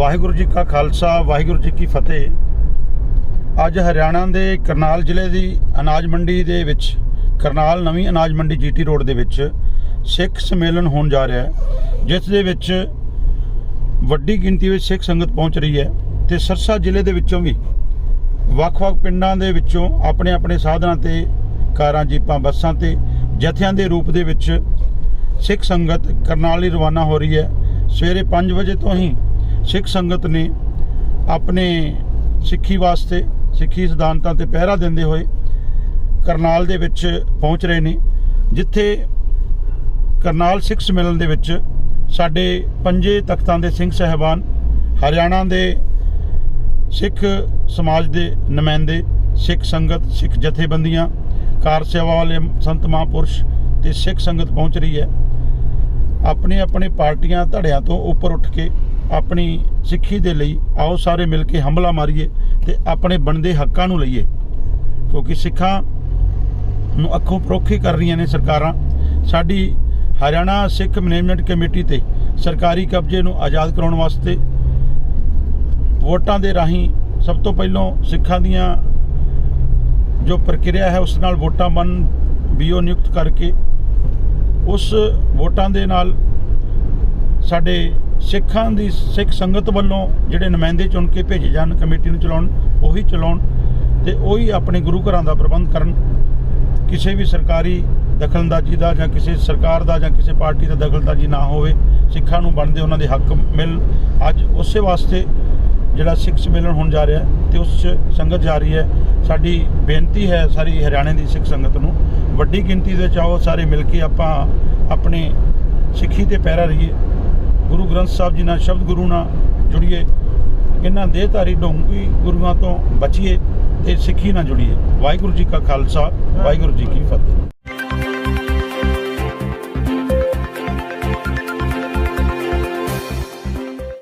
ਵਾਹਿਗੁਰੂ ਜੀ ਕਾ ਖਾਲਸਾ, ਵਾਹਿਗੁਰੂ ਜੀ ਕੀ ਫਤਿਹ। ਅੱਜ ਹਰਿਆਣਾ ਦੇ ਕਰਨਾਲ ਜ਼ਿਲ੍ਹੇ ਦੀ ਅਨਾਜ ਮੰਡੀ ਦੇ ਵਿੱਚ, ਕਰਨਾਲ ਨਵੀਂ ਅਨਾਜ ਮੰਡੀ ਜੀਟੀ ਰੋਡ ਦੇ ਵਿੱਚ ਸਿੱਖ ਸੰਮੇਲਨ ਹੋਣ ਜਾ ਰਿਹਾ ਹੈ, ਜਿਸ ਦੇ ਵਿੱਚ ਵੱਡੀ ਗਿਣਤੀ ਵਿੱਚ ਸਿੱਖ ਸੰਗਤ ਪਹੁੰਚ ਰਹੀ ਹੈ ਤੇ ਸਰਸਾ ਜ਼ਿਲ੍ਹੇ ਦੇ ਵਿੱਚੋਂ ਵੀ ਵੱਖ-ਵੱਖ ਪਿੰਡਾਂ ਦੇ ਵਿੱਚੋਂ ਆਪਣੇ ਆਪਣੇ ਸਾਧਨਾਂ ਤੇ ਕਾਰਾਂ, ਜੀਪਾਂ, ਬੱਸਾਂ ਤੇ ਜਥਿਆਂ ਦੇ ਰੂਪ ਦੇ ਵਿੱਚ ਸਿੱਖ ਸੰਗਤ ਕਰਨਾਲ ਲਈ ਰਵਾਨਾ ਹੋ ਰਹੀ ਹੈ। ਸਵੇਰੇ 5 ਵਜੇ ਤੋਂ ਹੀ ਸਿੱਖ ਸੰਗਤ ਨੇ ਆਪਣੇ ਸਿੱਖੀ ਵਾਸਤੇ, ਸਿੱਖੀ ਸਿਧਾਂਤਾਂ ਤੇ ਪਹਿਰਾ ਦਿੰਦੇ ਹੋਏ ਕਰਨਾਲ ਦੇ ਵਿੱਚ ਪਹੁੰਚ ਰਹੇ ਨੇ, ਜਿੱਥੇ ਕਰਨਾਲ ਸਿੱਖ ਸੰਮੇਲਨ ਦੇ ਵਿੱਚ ਸਾਡੇ ਪੰਜੇ ਤਖਤਾਂ ਦੇ ਸਿੰਘ ਸਹਿਬਾਨ, ਹਰਿਆਣਾ ਦੇ ਸਿੱਖ ਸਮਾਜ ਦੇ ਨੁਮਾਇੰਦੇ, ਸਿੱਖ ਸੰਗਤ, ਸਿੱਖ ਜਥੇਬੰਦੀਆਂ, ਕਾਰ ਸੇਵਾ ਵਾਲੇ ਸੰਤ ਮਹਾਂਪੁਰਸ਼ ਤੇ ਸਿੱਖ ਸੰਗਤ ਪਹੁੰਚ ਰਹੀ ਹੈ। ਆਪਣੇ ਆਪਣੇ ਪਾਰਟੀਆਂ ਧੜਿਆਂ ਤੋਂ ਉੱਪਰ ਉੱਠ ਕੇ ਆਪਣੀ ਸਿੱਖੀ ਦੇ ਲਈ ਆਓ ਸਾਰੇ ਮਿਲ ਕੇ ਹਮਲਾ ਮਾਰੀਏ ਤੇ ਆਪਣੇ ਬਣਦੇ ਹੱਕਾਂ ਨੂੰ ਲਈਏ। ਕਿਉਂਕਿ ਸਿੱਖਾਂ ਨੂੰ ਅੱਖੋਂ ਪਰੋਖੀ ਕਰ ਰਹੀਆਂ ਨੇ ਸਰਕਾਰਾਂ। ਸਾਡੀ ਹਰਿਆਣਾ ਸਿੱਖ ਮੈਨੇਜਮੈਂਟ ਕਮੇਟੀ ਤੇ ਸਰਕਾਰੀ ਕਬਜ਼ੇ ਨੂੰ ਆਜ਼ਾਦ ਕਰਾਉਣ ਵਾਸਤੇ ਵੋਟਾਂ ਦੇ ਰਾਹੀਂ ਸਭ ਤੋਂ ਪਹਿਲਾਂ ਸਿੱਖਾਂ ਦੀਆਂ ਜੋ ਪ੍ਰਕਿਰਿਆ ਹੈ, ਉਸ ਨਾਲ ਵੋਟਾਂ ਬਣ, ਬੀਓ ਨਿਯੁਕਤ ਕਰਕੇ ਉਸ ਵੋਟਾਂ ਦੇ ਨਾਲ ਸਾਡੇ ਸਿੱਖਾਂ ਦੀ ਸਿੱਖ ਸੰਗਤ ਵੱਲੋਂ ਜਿਹੜੇ ਨੁਮਾਇੰਦੇ ਚੁਣ ਕੇ ਭੇਜੇ ਜਾਣ, ਕਮੇਟੀ ਨੂੰ ਚਲਾਉਣ, ਉਹੀ ਚਲਾਉਣ ਤੇ ਉਹੀ ਆਪਣੇ ਗੁਰੂ ਘਰਾਂ ਦਾ ਪ੍ਰਬੰਧ ਕਰਨ। ਕਿਸੇ ਵੀ ਸਰਕਾਰੀ ਦਖਲਅੰਦਾਜ਼ੀ ਦਾ ਜਾਂ ਕਿਸੇ ਸਰਕਾਰ ਦਾ ਜਾਂ ਕਿਸੇ ਪਾਰਟੀ ਦਾ ਦਖਲਅੰਦਾਜ਼ੀ ਨਾ ਹੋਵੇ, ਸਿੱਖਾਂ ਨੂੰ ਬਣਦੇ ਉਹਨਾਂ ਦੇ ਹੱਕ ਮਿਲ। ਅੱਜ ਉਸੇ ਵਾਸਤੇ ਜਿਹੜਾ ਸਿੱਖ ਸੰਮੇਲਨ ਹੋਣ ਜਾ ਰਿਹਾ ਹੈ ਤੇ ਉਸ 'ਚ ਸੰਗਤ ਜਾ ਰਹੀ ਹੈ। ਸਾਡੀ ਬੇਨਤੀ ਹੈ ਸਾਰੀ ਹਰਿਆਣੇ ਦੀ ਸਿੱਖ ਸੰਗਤ ਨੂੰ, ਵੱਡੀ ਗਿਣਤੀ ਦੇ ਚਾਹੋ ਸਾਰੇ ਮਿਲ ਕੇ ਆਪਾਂ ਆਪਣੇ ਸਿੱਖੀ ਤੇ ਪੈਰਾ ਰਹੀਏ। ਗੁਰੂ ਗ੍ਰੰਥ ਸਾਹਿਬ ਜੀ ਨਾਲ ਸ਼ਬਦ ਗੁਰੂ ਨਾਲ ਜੁੜੀਏ, ਇਹਨਾਂ ਦੇਹਧਾਰੀ ਢੋਂਗੀ ਗੁਰੂਆਂ ਤੋਂ ਬਚੀਏ ਤੇ ਸਿੱਖੀ ਨਾਲ ਜੁੜੀਏ। ਵਾਹਿਗੁਰੂ ਜੀ ਕਾ ਖਾਲਸਾ, ਵਾਹਿਗੁਰੂ ਜੀ ਕੀ ਫਤਿਹ।